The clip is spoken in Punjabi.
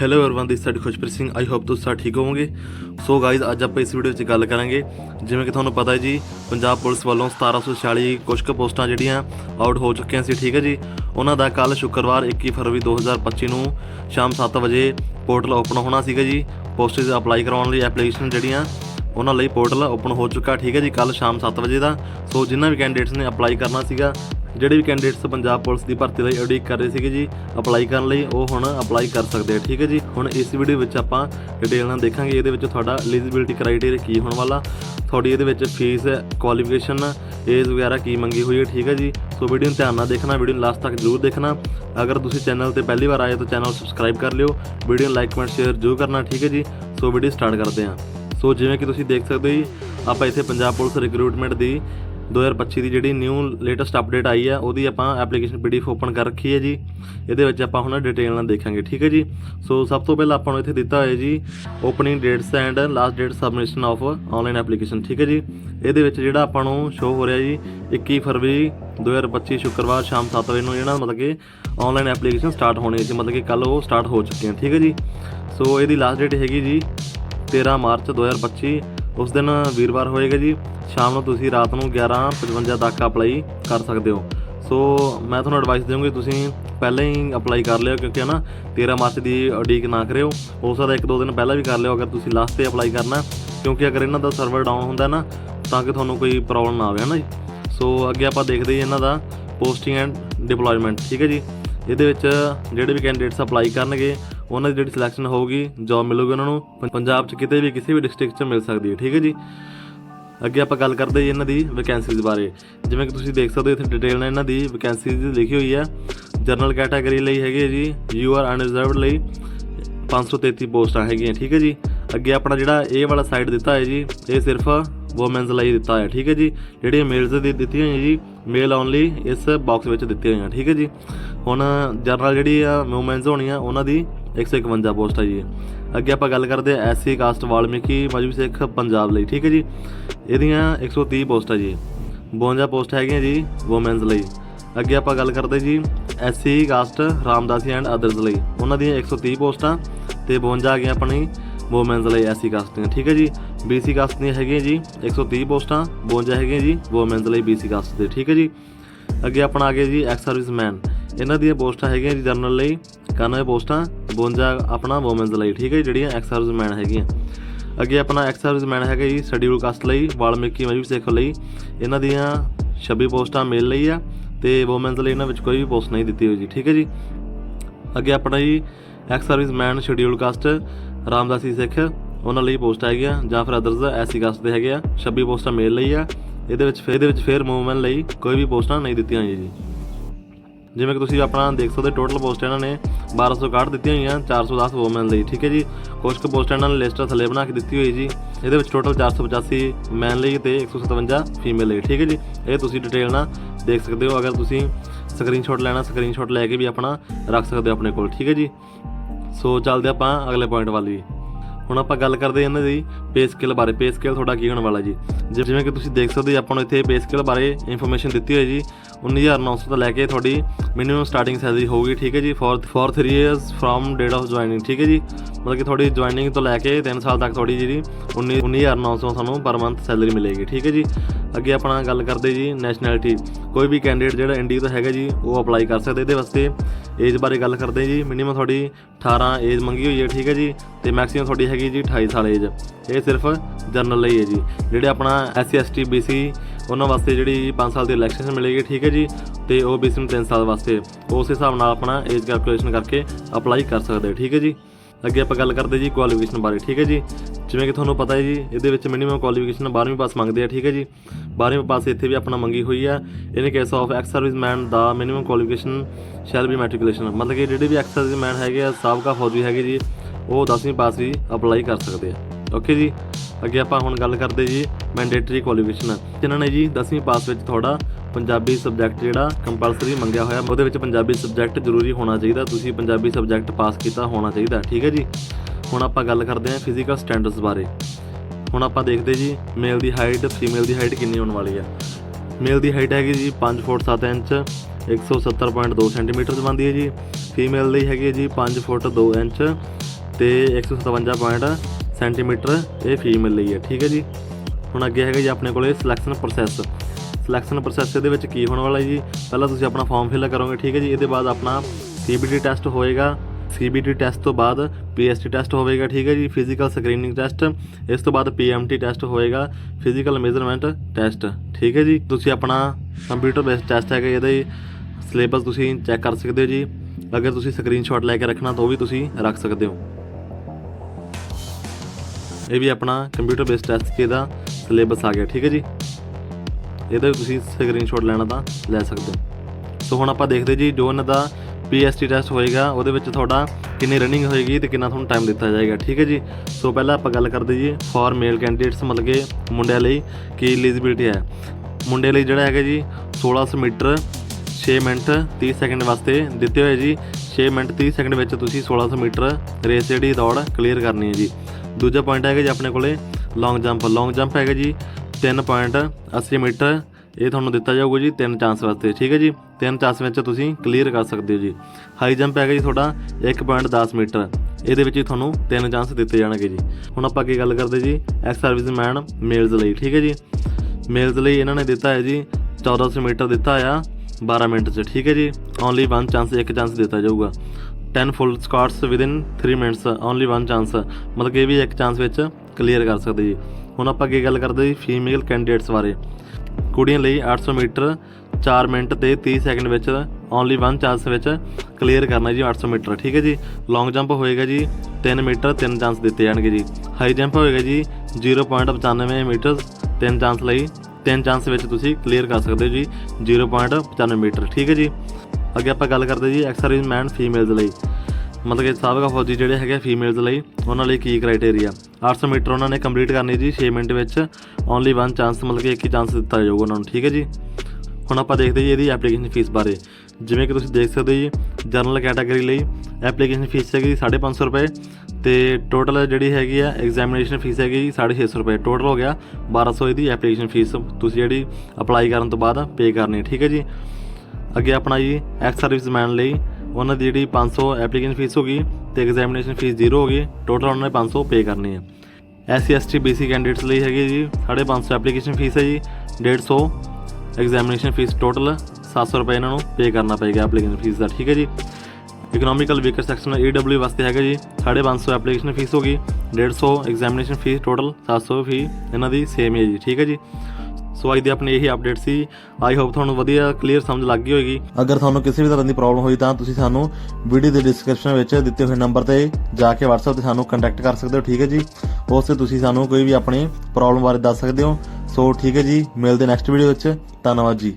ਹੈਲੋ एवरीवन ਦਿਸ ਸਾਡੀ ਖੁਸ਼ਪ੍ਰੀਤ ਸਿੰਘ ਆਈ ਹੋਪ ਤੁਸੀਂ ਸਾਰੇ ਠੀਕ ਹੋਵੋਗੇ ਸੋ ਗਾਇਜ਼ ਅੱਜ ਆਪਾਂ ਇਸ ਵੀਡੀਓ 'ਚ ਗੱਲ ਕਰਾਂਗੇ ਜਿਵੇਂ ਕਿ ਤੁਹਾਨੂੰ ਪਤਾ ਹੈ ਜੀ ਪੰਜਾਬ ਪੁਲਿਸ ਵੱਲੋਂ 1746 ਕੁਛ ਕੁ ਪੋਸਟਾਂ ਜਿਹੜੀਆਂ ਆਊਟ ਹੋ ਚੁੱਕੀਆਂ ਸੀ ਠੀਕ ਹੈ ਜੀ ਉਹਨਾਂ ਦਾ ਕੱਲ ਸ਼ੁੱਕਰਵਾਰ 21 ਫਰਵਰੀ 2025 ਨੂੰ ਸ਼ਾਮ 7 ਵਜੇ ਪੋਰਟਲ ਓਪਨ ਹੋਣਾ ਸੀਗਾ ਜੀ ਪੋਸਟਸ ਅਪਲਾਈ ਕਰਾਉਣ ਲਈ ਐਪਲੀਕੇਸ਼ਨ ਜਿਹੜੀਆਂ ਉਹਨਾਂ ਲਈ ਪੋਰਟਲ ਓਪਨ ਹੋ ਚੁੱਕਾ, ਠੀਕ ਹੈ ਜੀ ਕੱਲ ਸ਼ਾਮ 7 ਵਜੇ ਦਾ। ਸੋ ਜਿਨ੍ਹਾਂ ਵੀ ਕੈਂਡੀਡੇਟਸ ਨੇ ਅਪਲਾਈ ਕਰਨਾ ਸੀਗਾ, ਜਿਹੜੇ ਵੀ ਕੈਂਡੀਡੇਟਸ ਪੰਜਾਬ ਪੁਲਿਸ ਦੀ ਭਰਤੀ ਲਈ ਅਡੀਕ ਕਰ ਰਹੇ ਸੀਗੇ ਜੀ ਅਪਲਾਈ ਕਰਨ ਲਈ ਉਹ ਹੁਣ ਅਪਲਾਈ ਕਰ ਸਕਦੇ ਆ, ਠੀਕ ਹੈ ਜੀ। ਹੁਣ ਇਸ ਵੀਡੀਓ ਵਿੱਚ ਆਪਾਂ ਡਿਟੇਲ ਨਾਲ ਦੇਖਾਂਗੇ, ਇਹਦੇ ਵਿੱਚ ਤੁਹਾਡਾ ਐਲੀਜੀਬਿਲਟੀ ਕ੍ਰਾਈਟੇਰੀਆ ਕੀ ਹੋਣ ਵਾਲਾ, ਤੁਹਾਡੀ ਇਹਦੇ ਵਿੱਚ ਫੀਸ ਕੁਆਲੀਫਿਕੇਸ਼ਨ ਏਜ ਵਗੈਰਾ ਕੀ ਮੰਗੀ ਹੋਈ ਹੈ, ਠੀਕ ਹੈ ਜੀ। ਸੋ ਵੀਡੀਓ ਨੂੰ ਧਿਆਨ ਨਾਲ ਦੇਖਣਾ ਵੀਡੀਓ ਨੂੰ ਲਾਸਟ ਤੱਕ ਜ਼ਰੂਰ ਦੇਖਣਾ। ਅਗਰ ਤੁਸੀਂ ਚੈਨਲ ਤੇ ਪਹਿਲੀ ਵਾਰ ਆਏ ਤਾਂ ਚੈਨਲ ਸਬਸਕ੍ਰਾਈਬ ਕਰ ਲਿਓ ਵੀਡੀਓ ਨੂੰ ਲਾਈਕ ਕਮੈਂਟ ਸ਼ੇਅਰ ਜ਼ਰੂਰ ਕਰਨਾ, ਠੀਕ ਹੈ ਜੀ। ਸੋ ਵੀਡੀਓ ਸਟਾਰਟ ਕਰਦੇ ਹਾਂ। ਸੋ ਜਿਵੇਂ ਕਿ ਤੁਸੀਂ ਦੇਖ ਸਕਦੇ ਹੋ ਜੀ, ਆਪਾਂ ਇੱਥੇ ਪੰਜਾਬ ਪੁਲਿਸ ਰਿਕਰੂਟਮੈਂਟ ਦੀ 2025 ਦੀ ਜਿਹੜੀ ਨਿਊ ਲੇਟੈਸਟ ਅਪਡੇਟ ਆਈ ਹੈ, ਉਹਦੀ ਆਪਾਂ ਐਪਲੀਕੇਸ਼ਨ ਪੀਡੀਐਫ ਓਪਨ ਕਰ ਰੱਖੀ ਹੈ ਜੀ। ਇਹਦੇ ਵਿੱਚ ਆਪਾਂ ਹੁਣ ਡਿਟੇਲ ਨਾਲ ਦੇਖਾਂਗੇ, ਠੀਕ ਹੈ ਜੀ? ਸੋ ਸਭ ਤੋਂ ਪਹਿਲਾਂ ਆਪਾਂ ਨੂੰ ਇੱਥੇ ਦਿੱਤਾ ਹੋਇਆ ਜੀ opening dates and last date submission of online application ਠੀਕ ਹੈ ਜੀ? ਇਹਦੇ ਵਿੱਚ ਜਿਹੜਾ ਆਪਾਂ ਨੂੰ ਸ਼ੋ ਹੋ ਰਿਹਾ ਜੀ 21 ਫਰਵਰੀ 2025 ਸ਼ੁੱਕਰਵਾਰ ਸ਼ਾਮ 7 ਵਜੇ ਨੂੰ ਜਿਹੜਾ ਮਤਲਬ ਕਿ ਆਨਲਾਈਨ ਐਪਲੀਕੇਸ਼ਨ ਸਟਾਰਟ ਹੋਣੀ ਹੈ ਜੀ, ਮਤਲਬ ਕਿ ਕੱਲ ਉਹ ਸਟਾਰਟ ਹੋ ਚੁੱਕੀਆਂ, ਠੀਕ ਹੈ ਜੀ? ਸੋ ਇਹਦੀ ਲਾਸਟ ਡੇਟ ਹੈਗੀ ਜੀ 13 ਮਾਰਚ 2025 ਉਸ ਦਿਨ ਵੀਰਵਾਰ ਹੋਏਗਾ ਜੀ। ਸ਼ਾਮ ਨੂੰ ਤੁਸੀਂ ਰਾਤ ਨੂੰ 11:55 ਤੱਕ ਅਪਲਾਈ ਕਰ ਸਕਦੇ ਹੋ। ਸੋ ਮੈਂ ਤੁਹਾਨੂੰ ਐਡਵਾਈਸ ਦੇਵਾਂਗੀ, ਤੁਸੀਂ ਪਹਿਲਾਂ ਹੀ ਅਪਲਾਈ ਕਰ ਲਿਓ ਕਿਉਂਕਿ ਹਨਾ 13 ਮਾਰਚ ਦੀ ਉਡੀਕ ਨਾ ਕਰਿਓ। ਹੋ ਸਕਦਾ ਇੱਕ ਦੋ ਦਿਨ ਪਹਿਲਾਂ ਵੀ ਕਰ ਲਿਓ ਅਗਰ ਤੁਸੀਂ ਲਾਸਟ ਤੇ ਅਪਲਾਈ ਕਰਨਾ ਕਿਉਂਕਿ ਅਗਰ ਇਹਨਾਂ ਦਾ ਸਰਵਰ ਡਾਊਨ ਹੁੰਦਾ ਨਾ, ਤਾਂ ਕਿ ਤੁਹਾਨੂੰ ਕੋਈ ਪ੍ਰੋਬਲਮ ਨਾ ਆਵੇ ਹਨਾ ਜੀ। ਸੋ ਅੱਗੇ ਆਪਾਂ ਦੇਖਦੇ ਜੀ ਇਹਨਾਂ ਦਾ ਪੋਸਟਿੰਗ ਐਂਡ ਡਿਪਲੋਇਮੈਂਟ ਠੀਕ ਹੈ ਜੀ। ਇਹਦੇ ਵਿੱਚ ਜਿਹੜੇ ਵੀ ਕੈਂਡੀਡੇਟਸ ਅਪਲਾਈ ਕਰਨਗੇ ਉਹਨਾਂ ਦੀ ਜਿਹੜੀ ਸਿਲੈਕਸ਼ਨ ਹੋਊਗੀ ਜੌਬ ਮਿਲੂਗੀ ਉਹਨਾਂ ਨੂੰ ਪੰਜਾਬ 'ਚ ਕਿਤੇ ਵੀ, ਕਿਸੇ ਵੀ ਡਿਸਟ੍ਰਿਕਟ 'ਚ ਮਿਲ ਸਕਦੀ ਹੈ, ਠੀਕ ਹੈ ਜੀ? ਅੱਗੇ ਆਪਾਂ ਗੱਲ ਕਰਦੇ ਜੀ ਇਹਨਾਂ ਦੀ ਵੈਕੈਂਸੀਜ਼ ਬਾਰੇ। ਜਿਵੇਂ ਕਿ ਤੁਸੀਂ ਦੇਖ ਸਕਦੇ ਹੋ, ਇੱਥੇ ਡਿਟੇਲ ਨਾਲ ਇਹਨਾਂ ਦੀ ਵੈਕੈਂਸੀਜ਼ ਲਿਖੀ ਹੋਈ ਹੈ। ਜਨਰਲ ਕੈਟਾਗਰੀ ਲਈ ਹੈਗੀ ਹੈ ਜੀ ਯੂ ਆਰ ਅਨਰਿਜ਼ਰਵਡ ਲਈ 533 ਪੋਸਟਾਂ ਹੈਗੀਆਂ, ਠੀਕ ਹੈ ਜੀ? ਅੱਗੇ ਆਪਣਾ ਜਿਹੜਾ ਇਹ ਵਾਲਾ ਸਾਈਡ ਦਿੱਤਾ ਹੈ ਜੀ, ਇਹ ਸਿਰਫ ਵੂਮਨਸ ਲਈ ਦਿੱਤਾ ਹੈ, ਠੀਕ ਹੈ ਜੀ? ਜਿਹੜੀਆਂ ਮੇਲਸ ਦੀ ਦਿੱਤੀਆਂ ਹੋਈਆਂ ਜੀ ਮੇਲ ਓਨਲੀ ਇਸ ਬਾਕਸ ਵਿੱਚ ਦਿੱਤੀਆਂ ਹੋਈਆਂ, ਠੀਕ ਹੈ ਜੀ? ਹੁਣ ਜਨਰਲ ਜਿਹੜੀ ਆ ਵੂਮਨਸ ਹੋਣੀਆਂ, ਉਹਨਾਂ ਦੀ 151 ਪੋਸਟ ਹੈ ਜੀ। ਅੱਗੇ ਆਪਾਂ ਗੱਲ ਕਰਦੇ ਆ ਐਸਸੀ ਕਾਸਟ ਵਾਲਮੀਕੀ, ਮਜਬੀ ਸਿੱਖ ਪੰਜਾਬ ਲਈ, ਠੀਕ ਹੈ ਜੀ? ਇਹਦੀਆਂ 130 ਪੋਸਟ ਹੈ ਜੀ। 52 ਪੋਸਟ ਹੈਗੀਆਂ ਜੀ ਵੂਮਨਸ ਲਈ। ਅੱਗੇ ਆਪਾਂ ਗੱਲ ਕਰਦੇ ਜੀ SC caste Ramdasi and others ਲਈ। ਉਹਨਾਂ ਦੀਆਂ 130 ਪੋਸਟਾਂ ਤੇ 52 ਆ ਗਈਆਂ ਆਪਣੀ ਵੂਮਨਸ ਲਈ ਐਸਸੀ ਕਾਸਟ ਦੀਆਂ, ਠੀਕ ਹੈ ਜੀ? ਬੀਸੀ ਕਾਸਟ ਦੀਆਂ ਹੈਗੀਆਂ ਜੀ 130 ਪੋਸਟਾਂ 52 ਹੈਗੀਆਂ ਜੀ ਵੂਮਨਸ ਲਈ ਬੀਸੀ ਕਾਸਟ ਦੇ, ਠੀਕ ਹੈ ਜੀ? ਅੱਗੇ ਆਪਣਾ ਆ ਗਿਆ ਜੀ ਐਕਸ ਸਰਵਿਸਮੈਨ ਇਹਨਾਂ ਦੀਆਂ ਪੋਸਟਾਂ ਹੈਗੀਆਂ ਜੀ ਜਨਰਲ ਲਈ 91 ਪੋਸਟਾਂ 52 ਆਪਣਾ ਵੂਮਨਸ ਲਈ ਠੀਕ ਹੈ ਜੀ, ਜਿਹੜੀਆਂ ਐਕਸ ਸਰਵਿਸਮੈਨ ਹੈਗੀਆਂ। ਅੱਗੇ ਆਪਣਾ ਐਕਸ ਸਰਵਿਸਮੈਨ ਹੈਗਾ ਜੀ ਸ਼ਡਿਊਲ ਕਾਸਟ ਲਈ ਵਾਲਮੀਕੀ ਮਜਬੀ ਸਿੱਖ ਲਈ। ਇਹਨਾਂ ਦੀਆਂ 26 ਪੋਸਟਾਂ ਮੇਲ ਲਈ ਆ ਤੇ ਵੂਮਨਸ ਲਈ ਇਹਨਾਂ ਵਿੱਚ ਕੋਈ ਵੀ ਪੋਸਟ ਨਹੀਂ ਦਿੱਤੀ ਹੋਈ ਜੀ ਠੀਕ ਹੈ ਜੀ। ਅੱਗੇ ਆਪਣਾ ਜੀ ex serviceman schedule caste Ramdasi Sikh ਉਹਨਾਂ ਲਈ ਪੋਸਟ ਹੈਗੀਆਂ ਜਾਂ ਫਿਰ ਅਦਰਸ ਐਸੀ ਕਾਸਟ ਦੇ ਹੈਗੇ ਆ 26 ਪੋਸਟਾਂ ਮੇਲ ਲਈ ਆ। ਇਹਦੇ ਵਿੱਚ ਫਿਰ ਇਹਦੇ ਵਿੱਚ ਫਿਰ ਮੂਵਮੈਂਟ ਲਈ ਕੋਈ ਵੀ ਪੋਸਟਾਂ ਨਹੀਂ ਦਿੱਤੀਆਂ ਹੋਈਆਂ ਜੀ। ਜਿਵੇਂ ਕਿ ਤੁਸੀਂ ਆਪਣਾ ਦੇਖ ਸਕਦੇ ਟੋਟਲ ਪੋਸਟ ਇਹਨਾਂ ਨੇ 1261 ਦਿੱਤੀਆਂ ਹੋਈਆਂ 410 ਵੂਮਨ ਲਈ, ਠੀਕ ਹੈ ਜੀ? ਕੁਝ ਕੁ ਪੋਸਟ ਇਹਨਾਂ ਨੇ ਲਿਸਟ ਥੱਲੇ ਬਣਾ ਕੇ ਦਿੱਤੀ ਹੋਈ ਜੀ। ਇਹਦੇ ਵਿੱਚ ਟੋਟਲ 485 ਮੈਨ ਲਈ ਤੇ 157 ਫੀਮੇਲ ਲਈ, ਠੀਕ ਹੈ ਜੀ? ਇਹ ਤੁਸੀਂ ਡਿਟੇਲ ਨਾਲ ਦੇਖ ਸਕਦੇ ਹੋ, ਅਗਰ ਤੁਸੀਂ ਸਕਰੀਨਸ਼ਾਟ ਲੈਣਾ ਸਕਰੀਨਸ਼ਾਟ ਲੈ ਕੇ ਵੀ ਆਪਣਾ ਰੱਖ ਸਕਦੇ ਹੋ ਆਪਣੇ ਕੋਲ, ਠੀਕ ਹੈ ਜੀ? ਸੋ ਚੱਲਦੇ ਆਪਾਂ ਅਗਲੇ ਪੁਆਇੰਟ ਵੱਲ ਜੀ। ਹੁਣ ਆਪਾਂ ਗੱਲ ਕਰਦੇ ਇਹਨਾਂ ਦੀ ਪੇ ਸਕੇਲ ਬਾਰੇ। ਪੇ ਸਕੇਲ ਤੁਹਾਡਾ ਕੀ ਹੋਣ ਵਾਲਾ ਜੀ? ਜਿ- ਜਿਵੇਂ ਕਿ ਤੁਸੀਂ ਦੇਖ ਸਕਦੇ ਹੋ, ਆਪਾਂ ਨੂੰ ਇੱਥੇ ਪੇ ਸਕੇਲ ਬਾਰੇ ਇਨਫੋਰਮੇਸ਼ਨ ਦਿੱਤੀ ਹੋਈ ਜੀ। 19900 ਤੋਂ ਲੈ ਕੇ ਤੁਹਾਡੀ ਮਿਨੀਮਮ ਸਟਾਰਟਿੰਗ ਸੈਲਰੀ ਹੋਊਗੀ, ਠੀਕ ਹੈ ਜੀ? For for 3 years from date of joining ਠੀਕ ਹੈ ਜੀ? ਮਤਲਬ ਕਿ ਤੁਹਾਡੀ ਜੁਆਇਨਿੰਗ ਤੋਂ ਲੈ ਕੇ 3 ਸਾਲ ਤੱਕ ਤੁਹਾਡੀ ਜਿਹੜੀ 19 19900 ਤੁਹਾਨੂੰ ਪਰ ਮੰਥ ਸੈਲਰੀ ਮਿਲੇਗੀ, ਠੀਕ ਹੈ ਜੀ? ਅੱਗੇ ਆਪਣਾ ਗੱਲ ਕਰਦੇ ਜੀ ਨੈਸ਼ਨੈਲਿਟੀ ਕੋਈ ਵੀ ਕੈਂਡੀਡੇਟ ਜਿਹੜਾ ਇੰਡੀਆ ਤੋਂ ਹੈਗਾ ਜੀ, ਉਹ ਅਪਲਾਈ ਕਰ ਸਕਦਾ ਇਹਦੇ ਵਾਸਤੇ। ਏਜ ਬਾਰੇ ਗੱਲ ਕਰਦੇ ਜੀ ਮਿਨੀਮਮ ਤੁਹਾਡੀ 18 ਏਜ ਮੰਗੀ ਹੋਈ ਹੈ, ਠੀਕ ਹੈ ਜੀ? ਤੇ ਮੈਕਸਿਮਮ ਤੁਹਾਡੀ ਹੈਗੀ ਜੀ 28 ਸਾਲ ਏਜ ਇਹ ਸਿਰਫ ਜਨਰਲ ਲਈ ਹੈ ਜੀ। ਜਿਹੜੇ ਆਪਣਾ ਐਸਸੀ ਐਸਟੀ ਬੀਸੀ ਉਹਨਾਂ ਵਾਸਤੇ ਜਿਹੜੀ 5 ਸਾਲ ਦੀ ਰਿਲੈਕਸੇਸ਼ਨ ਮਿਲੇਗੀ, ਠੀਕ ਹੈ ਜੀ, ਤੇ ਉਹ ਬੀਸੀ ਨੂੰ 3 ਸਾਲ ਵਾਸਤੇ ਉਸ ਹਿਸਾਬ ਨਾਲ ਆਪਣਾ ਏਜ ਕੈਲਕੂਲੇਸ਼ਨ ਕਰਕੇ ਅਪਲਾਈ ਕਰ ਸਕਦੇ ਠੀਕ ਹੈ ਜੀ। ਅੱਗੇ ਆਪਾਂ ਗੱਲ ਕਰਦੇ ਜੀ ਕੁਆਲੀਫਿਕੇਸ਼ਨ ਬਾਰੇ, ਠੀਕ ਹੈ ਜੀ। ਜਿਵੇਂ ਕਿ ਤੁਹਾਨੂੰ ਪਤਾ ਹੈ ਜੀ, ਇਹਦੇ ਵਿੱਚ ਮਿਨੀਮਮ ਕੁਆਲੀਫਿਕੇਸ਼ਨ 12ਵੀਂ ਪਾਸ ਮੰਗਦੇ ਆ, ਠੀਕ ਹੈ ਜੀ। 12ਵੀਂ ਪਾਸ ਇੱਥੇ ਵੀ ਆਪਣਾ ਮੰਗੀ ਹੋਈ ਆ। In case of ex serviceman the minimum qualification shall be matriculation ਮਤਲਬ ਕਿ ਜਿਹੜੇ ਵੀ ਐਕਸ ਸਰਵਿਸਮੈਨ ਹੈਗੇ ਆ, ਸਾਬਕਾ ਫੌਜੀ ਹੈਗੇ ਜੀ, ਉਹ 10ਵੀਂ ਪਾਸ ਵੀ ਅਪਲਾਈ ਕਰ ਸਕਦੇ ਆ। ਓਕੇ ਜੀ, ਅੱਗੇ ਆਪਾਂ ਹੁਣ ਗੱਲ ਕਰਦੇ ਜੀ ਮੈਂਡੇਟਰੀ ਕੁਆਲੀਫਿਕੇਸ਼ਨ ਜਿਨ੍ਹਾਂ ਨੇ ਜੀ 10ਵੀਂ ਪਾਸ ਵਿੱਚ ਤੁਹਾਡਾ ਪੰਜਾਬੀ ਸਬਜੈਕਟ ਜਿਹੜਾ ਕੰਪਲਸਰੀ ਮੰਗਿਆ ਹੋਇਆ, ਉਹਦੇ ਵਿੱਚ ਪੰਜਾਬੀ ਸਬਜੈਕਟ ਜ਼ਰੂਰੀ ਹੋਣਾ ਚਾਹੀਦਾ, ਤੁਸੀਂ ਪੰਜਾਬੀ ਸਬਜੈਕਟ ਪਾਸ ਕੀਤਾ ਹੋਣਾ ਚਾਹੀਦਾ, ਠੀਕ ਹੈ ਜੀ? ਹੁਣ ਆਪਾਂ ਗੱਲ ਕਰਦੇ ਹਾਂ ਫਿਜ਼ੀਕਲ ਸਟੈਂਡਰਡਸ ਬਾਰੇ। ਹੁਣ ਆਪਾਂ ਦੇਖਦੇ ਜੀ ਮੇਲ ਦੀ ਹਾਈਟ ਫੀਮੇਲ ਦੀ ਹਾਈਟ ਕਿੰਨੀ ਹੋਣ ਵਾਲੀ ਆ। ਮੇਲ ਦੀ ਹਾਈਟ ਹੈਗੀ ਜੀ 5 ਫੁੱਟ 7 ਇੰਚ 170.2 ਸੈਂਟੀਮੀਟਰ ਬਣਦੀ ਹੈ ਜੀ। ਫੀਮੇਲ ਦੀ ਹੈਗੀ ਹੈ ਜੀ 5 ਫੁੱਟ 2 ਇੰਚ ਤੇ 157 ਪੁਆਇੰਟ ਸੈਂਟੀਮੀਟਰ ਇਹ ਫੀਮੇਲ ਲਈ ਹੈ, ਠੀਕ ਹੈ ਜੀ? ਹੁਣ ਅੱਗੇ ਹੈਗਾ ਜੀ ਆਪਣੇ ਕੋਲੇ ਸਿਲੈਕਸ਼ਨ ਪ੍ਰੋਸੈਸ ਸਿਲੈਕਸ਼ਨ ਪ੍ਰੋਸੈਸ ਦੇ ਵਿੱਚ ਕੀ ਹੋਣ ਵਾਲਾ ਜੀ? ਪਹਿਲਾਂ ਤੁਸੀਂ ਆਪਣਾ ਫਾਰਮ ਫਿਲ ਕਰੋਗੇ, ਠੀਕ ਹੈ ਜੀ? ਇਹਦੇ ਬਾਅਦ ਆਪਣਾ ਸੀਬੀਟੀ ਟੈਸਟ ਹੋਏਗਾ। ਸੀਬੀਟੀ ਟੈਸਟ ਤੋਂ ਬਾਅਦ ਪੀਐਸਟੀ ਟੈਸਟ ਹੋਵੇਗਾ, ਠੀਕ ਹੈ ਜੀ? ਫਿਜ਼ੀਕਲ ਸਕਰੀਨਿੰਗ ਟੈਸਟ ਇਸ ਤੋਂ ਬਾਅਦ ਪੀਐਮਟੀ ਟੈਸਟ ਹੋਏਗਾ ਫਿਜ਼ੀਕਲ ਮੇਜਰਮੈਂਟ ਟੈਸਟ ਠੀਕ ਹੈ ਜੀ? ਤੁਸੀਂ ਆਪਣਾ ਕੰਪਿਊਟਰ ਬੇਸਡ ਟੈਸਟ ਹੈਗਾ ਇਹਦੇ ਸਿਲੇਬਸ ਤੁਸੀਂ ਚੈੱਕ ਕਰ ਸਕਦੇ ਹੋ ਜੀ। ਅਗਰ ਤੁਸੀਂ ਸਕਰੀਨਸ਼ਾਟ ਲੈ ਕੇ ਰੱਖਣਾ ਤਾਂ ਉਹ ਵੀ ਤੁਸੀਂ ਰੱਖ ਸਕਦੇ ਹੋ। ਇਹ ਵੀ ਆਪਣਾ ਕੰਪਿਊਟਰ ਬੇਸਡ ਟੈਸਟ ਇਹਦਾ ਸਿਲੇਬਸ ਆ ਗਿਆ, ਠੀਕ ਹੈ ਜੀ? ਇਹਦਾ ਤੁਸੀਂ ਸਕਰੀਨਸ਼ਾਟ ਲੈਣਾ ਤਾਂ ਲੈ ਸਕਦੇ ਹੋ। ਸੋ ਹੁਣ ਆਪਾਂ ਦੇਖਦੇ ਜੀ ਜੋ ਇਹਨਾਂ ਦਾ ਪੀਐਸਟੀ ਟੈਸਟ ਹੋਏਗਾ, ਉਹਦੇ ਵਿੱਚ ਤੁਹਾਡਾ ਕਿੰਨੀ ਰਨਿੰਗ ਹੋਏਗੀ ਤੇ ਕਿੰਨਾ ਤੁਹਾਨੂੰ ਟਾਈਮ ਦਿੱਤਾ ਜਾਏਗਾ, ਠੀਕ ਹੈ ਜੀ? ਸੋ ਪਹਿਲਾਂ ਆਪਾਂ ਗੱਲ ਕਰਦੇ ਜੀ ਫॉर ਮੇਲ ਕੈਂਡੀਡੇਟਸ ਮਤਲਬ ਕਿ ਮੁੰਡਿਆਂ ਲਈ ਕੀ ਐਲੀਜੀਬਿਲਟੀ ਹੈ। ਮੁੰਡੇ ਲਈ ਜਿਹੜਾ ਹੈਗਾ ਜੀ 1600 ਮੀਟਰ 6 ਮਿੰਟ 30 ਸੈਕਿੰਡ ਵਾਸਤੇ ਦਿੱਤੇ ਹੋਏ ਜੀ। 6 ਮਿੰਟ 30 ਸੈਕਿੰਡ ਵਿੱਚ ਤੁਸੀਂ 1600 ਮੀਟਰ ਰੇਸ ਜਿਹੜੀ ਦੌੜ ਕਲੀਅਰ ਕਰਨੀ ਹੈ ਜੀ। ਦੂਜਾ ਪੁਆਇੰਟ ਹੈਗਾ ਜੀ ਆਪਣੇ ਕੋਲੇ ਲੌਂਗ ਜੰਪ ਲੌਂਗ ਜੰਪ ਹੈਗਾ ਜੀ 3.80 ਮੀਟਰ, ਇਹ ਤੁਹਾਨੂੰ ਦਿੱਤਾ ਜਾਊਗਾ ਜੀ ਤਿੰਨ ਚਾਂਸ ਵਾਸਤੇ, ਠੀਕ ਹੈ ਜੀ? ਤਿੰਨ ਚਾਂਸ ਵਿੱਚ ਤੁਸੀਂ ਕਲੀਅਰ ਕਰ ਸਕਦੇ ਹੋ ਜੀ। ਹਾਈ ਜੰਪ ਹੈਗਾ ਜੀ ਤੁਹਾਡਾ 1.10 ਮੀਟਰ, ਇਹਦੇ ਵਿੱਚ ਹੀ ਤੁਹਾਨੂੰ ਤਿੰਨ ਚਾਂਸ ਦਿੱਤੇ ਜਾਣਗੇ ਜੀ। ਹੁਣ ਆਪਾਂ ਕੀ ਗੱਲ ਕਰਦੇ ਜੀ ਐਕਸ ਸਰਵਿਸਮੈਨ ਮੇਲਜ਼ ਲਈ, ਠੀਕ ਹੈ ਜੀ? ਮੇਲਜ਼ ਲਈ ਇਹਨਾਂ ਨੇ ਦਿੱਤਾ ਹੈ ਜੀ 1400 ਮੀਟਰ ਦਿੱਤਾ ਆ 12 ਮਿੰਟ 'ਚ, ਠੀਕ ਹੈ ਜੀ? ਓਨਲੀ ਵਨ ਚਾਂਸ ਇੱਕ ਚਾਂਸ ਦਿੱਤਾ ਜਾਊਗਾ। 10 full squats within 3 minutes only one chance ਮਤਲਬ ਕਿ ਇਹ ਵੀ ਇੱਕ ਚਾਂਸ ਵਿੱਚ ਕਲੀਅਰ ਕਰ ਸਕਦੇ ਜੀ। ਹੁਣ ਆਪਾਂ ਅੱਗੇ ਗੱਲ ਕਰਦੇ ਜੀ ਫੀਮੇਲ ਕੈਂਡੀਡੇਟਸ ਬਾਰੇ। ਕੁੜੀਆਂ ਲਈ 800 ਮੀਟਰ 4 ਮਿੰਟ ਤੇ 30 ਸੈਕਿੰਡ ਵਿੱਚ ਓਨਲੀ ਵਨ ਚਾਂਸ ਵਿੱਚ ਕਲੀਅਰ ਕਰਨਾ ਜੀ 800 ਮੀਟਰ, ਠੀਕ ਹੈ ਜੀ? ਲੌਂਗ ਜੰਪ ਹੋਏਗਾ ਜੀ 3 ਮੀਟਰ 3 ਚਾਂਸ ਦਿੱਤੇ ਜਾਣਗੇ ਜੀ। ਹਾਈ ਜੰਪ ਹੋਏਗਾ ਜੀ 0.95 ਮੀਟਰ 3 ਚਾਂਸ ਲਈ 3 ਚਾਂਸ ਵਿੱਚ ਤੁਸੀਂ ਕਲੀਅਰ ਕਰ ਸਕਦੇ ਹੋ ਜੀ। 0.95 ਮੀਟਰ, ਠੀਕ ਹੈ ਜੀ? ਅੱਗੇ ਆਪਾਂ ਗੱਲ ਕਰਦੇ ਜੀ ਐਕਸਰਸਾਈਜ਼ ਮੈਨ ਫੀਮੇਲਸ ਲਈ। ਮਤਲਬ ਕਿ ਸਾਬਕਾ ਫੌਜੀ ਜਿਹੜੇ ਹੈਗੇ ਫੀਮੇਲਸ ਲਈ, ਉਹਨਾਂ ਲਈ ਕੀ ਕ੍ਰਾਈਟੇਰੀਆ 800 ਮੀਟਰ ਉਹਨਾਂ ਨੇ ਕੰਪਲੀਟ ਕਰਨੀ ਜੀ 6 ਮਿੰਟ ਵਿੱਚ। ਓਨਲੀ ਵਨ ਚਾਂਸ ਮਤਲਬ ਕਿ ਇੱਕ ਹੀ ਚਾਂਸ ਦਿੱਤਾ ਜਾਊਗਾ ਉਹਨਾਂ ਨੂੰ, ਠੀਕ ਹੈ ਜੀ? ਹੁਣ ਆਪਾਂ ਦੇਖਦੇ ਜੀ ਇਹਦੀ ਐਪਲੀਕੇਸ਼ਨ ਫੀਸ ਬਾਰੇ। ਜਿਵੇਂ ਕਿ ਤੁਸੀਂ ਦੇਖ ਸਕਦੇ ਜੀ ਜਨਰਲ ਕੈਟਾਗਰੀ ਲਈ ਐਪਲੀਕੇਸ਼ਨ ਫੀਸ ਹੈਗੀ 550 ਰੁਪਏ ਤੇ ਟੋਟਲ ਜਿਹੜੀ ਹੈਗੀ ਆ ਐਗਜ਼ਾਮੀਨੇਸ਼ਨ ਫੀਸ ਹੈਗੀ 650 ਰੁਪਏ। ਟੋਟਲ ਹੋ ਗਿਆ 1200 ਇਹਦੀ ਐਪਲੀਕੇਸ਼ਨ ਫੀਸ ਤੁਸੀਂ ਜਿਹੜੀ ਅਪਲਾਈ ਕਰਨ ਤੋਂ ਬਾਅਦ ਪੇ ਕਰਨੀ ਠੀਕ ਹੈ ਜੀ? ਅੱਗੇ ਆਪਣਾ ਜੀ ਐਕਸ ਸਰਵਿਸਮੈਨ ਲਈ ਉਹਨਾਂ ਦੀ ਜਿਹੜੀ 500 ਐਪਲੀਕੇਸ਼ਨ ਫੀਸ ਹੋਗੀ ਤੇ ਐਗਜ਼ਾਮੀਨੇਸ਼ਨ ਫੀਸ ਜ਼ੀਰੋ ਹੋਗੀ ਟੋਟਲ ਉਹਨਾਂ ਨੇ 500 ਪੇ ਕਰਨੀ ਹੈ। ਐਸਸੀ ਐਸਟੀ ਬੀਸੀ ਕੈਂਡੀਡੇਟਸ ਲਈ ਹੈਗੀ ਜੀ 550 ਐਪਲੀਕੇਸ਼ਨ ਫੀਸ ਹੈ ਜੀ 150 ਐਗਜ਼ਾਮੀਨੇਸ਼ਨ ਫੀਸ ਟੋਟਲ 700 ਰੁਪਏ ਇਹਨਾਂ ਨੂੰ ਪੇ ਕਰਨਾ ਪਏਗਾ ਐਪਲੀਕੇਸ਼ਨ ਫੀਸ ਦਾ, ਠੀਕ ਹੈ ਜੀ। ਇਕਨੋਮਿਕਲ ਵੀਕਰ ਸੈਕਸ਼ਨ ਈਡਬਲਯੂ ਵਾਸਤੇ ਹੈਗਾ ਜੀ 550 ਐਪਲੀਕੇਸ਼ਨ ਫੀਸ ਹੋਗੀ 150 ਐਗਜ਼ਾਮੀਨੇਸ਼ਨ ਫੀਸ ਟੋਟਲ 700 ਫੀ ਇਹਨਾਂ ਦੀ ਸੇਮ ਹੈ ਜੀ, ਠੀਕ ਹੈ ਜੀ। ਸੋ ਅੱਜ ਦੇ ਆਪਣੀ ਇਹੀ ਅਪਡੇਟ ਸੀ। ਆਈ ਹੋਪ ਤੁਹਾਨੂੰ ਵਧੀਆ ਕਲੀਅਰ ਸਮਝ ਲੱਗ ਗਈ ਹੋਏਗੀ। ਅਗਰ ਤੁਹਾਨੂੰ ਕਿਸੇ ਵੀ ਤਰ੍ਹਾਂ ਦੀ ਪ੍ਰੋਬਲਮ ਹੋਈ ਤਾਂ ਤੁਸੀਂ ਸਾਨੂੰ ਵੀਡੀਓ ਦੇ ਡਿਸਕ੍ਰਿਪਸ਼ਨ ਵਿੱਚ ਦਿੱਤੇ ਹੋਏ ਨੰਬਰ ਤੇ ਜਾ ਕੇ WhatsApp ਤੇ ਸਾਨੂੰ ਕੰਟੈਕਟ ਕਰ ਸਕਦੇ ਹੋ, ਠੀਕ ਹੈ ਜੀ? ਉਸ ਤੇ ਤੁਸੀਂ ਸਾਨੂੰ ਕੋਈ ਵੀ ਆਪਣੀ ਪ੍ਰੋਬਲਮ ਬਾਰੇ ਦੱਸ ਸਕਦੇ ਹੋ। ਸੋ ਠੀਕ ਹੈ ਜੀ, ਮਿਲਦੇ ਨੈਕਸਟ ਵੀਡੀਓ ਵਿੱਚ। ਧੰਨਵਾਦ ਜੀ।